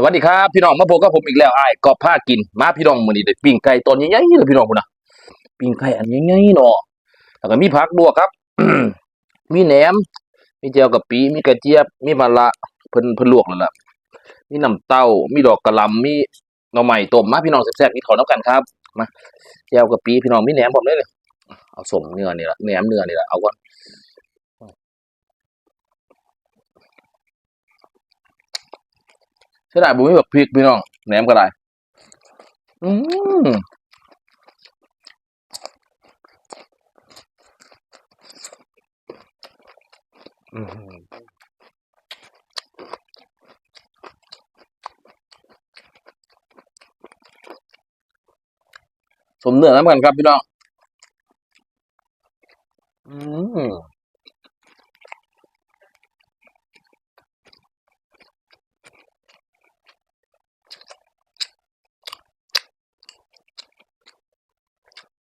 สวัสดีครับพี่น้องมาพบกับผมอีกแล้วไอ้ายก็พากินมาพี่น้องมือนี้ได้ปิ้งไก่ตอนใหญ่ๆเลยพี่น้องพุ่นะปิ้งไก่อันใหญ่ๆเนาะแล้วก็มีผักลวกครับมีแหนม มีเจียวกะปิมีกระเจี๊ยบ มีมะระเพิ่นเพิ่นลวกแล้วล่ะมีน้ำเต้า มีดอกกระลำมีหน่อไม้ต้มมาพี่น้องแซ่บๆกินข้าวนํกันครับมาเจียวกะปิพี่น้องมีแหนมพร้อมเลยเลยเอาสมเนื้อนี่ละแหนมเนื้อนี่ละเอาก่อน เสียดายบ่มีแบบพริกพี่น้องแหนมก็ได้ อืมอื้อหือสมเนื้อน้ำกันครับพี่น้อง อืม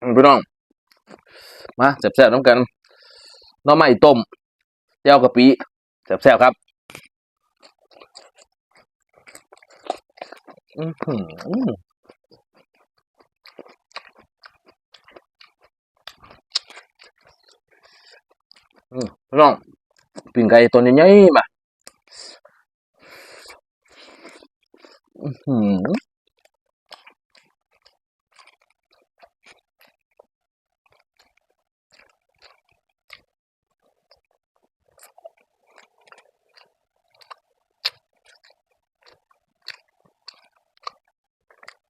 พี่น้อง มาแซ่บๆน้ำกันน้อไม้ต้มเจ้ากะปิแซ่บๆครับอืมพี่น้องปิ้งไก่ตัวใหญ่ๆมาอือ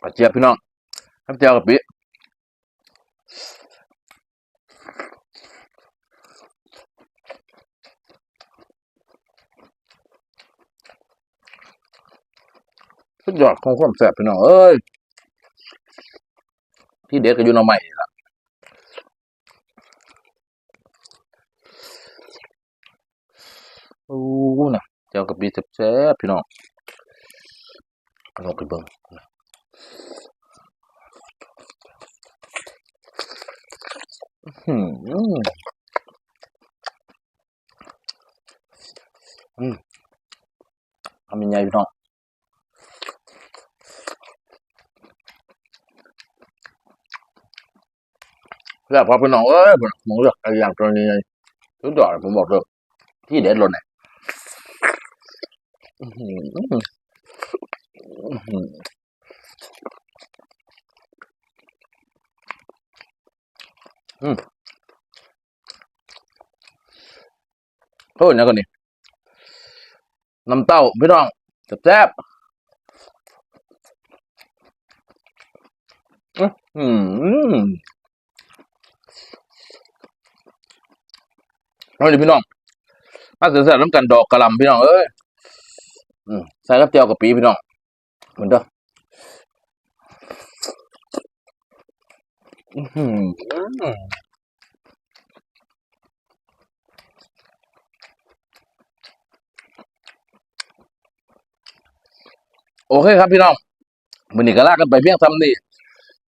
หือกระเจี๊ยบพี่น้องครับเจ้ากะปิสุดยอดของความแซ่บพี่น้องเอ้ยที่เด็ดก็อยู่หน้อไม้นี่ล่ะโอ้น่ะเจ้ากะปิแซ่บๆพี่น้องลองไปเบิ่งนะ อืมอืมทำยังไงพี่น้องเลือกพอพี่น้องเอ้ยผมเลือกอะไรอย่างตัวนี้ทุกดอกผมบอกเลยที่เด็ดเลยเนี่ย อือหืออื้อหืออืมโอ้ยนะก่อนนี่น้ำเต้าพี่น้องแซ่บๆอื้อหือเอาดิพี่น้องมาเสียๆน้ำกันดอกกระหลำพี่น้องเอ้ยอืมใส่กับเจียวกับปีพี่น้องเหมือนเดิม อื้อหือโอเคครับพี่น้องมือนี้ก็ลากันไปเพียงซ้ำนี่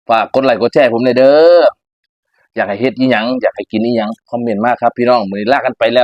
ฝากกดไลค์กดแชร์ผมเลยเด้ออยากให้เฮ็ดอีหยังอยากให้กินอีหยังคอมเมนต์มากครับพี่น้องมือนี้ลากันไปแล้ว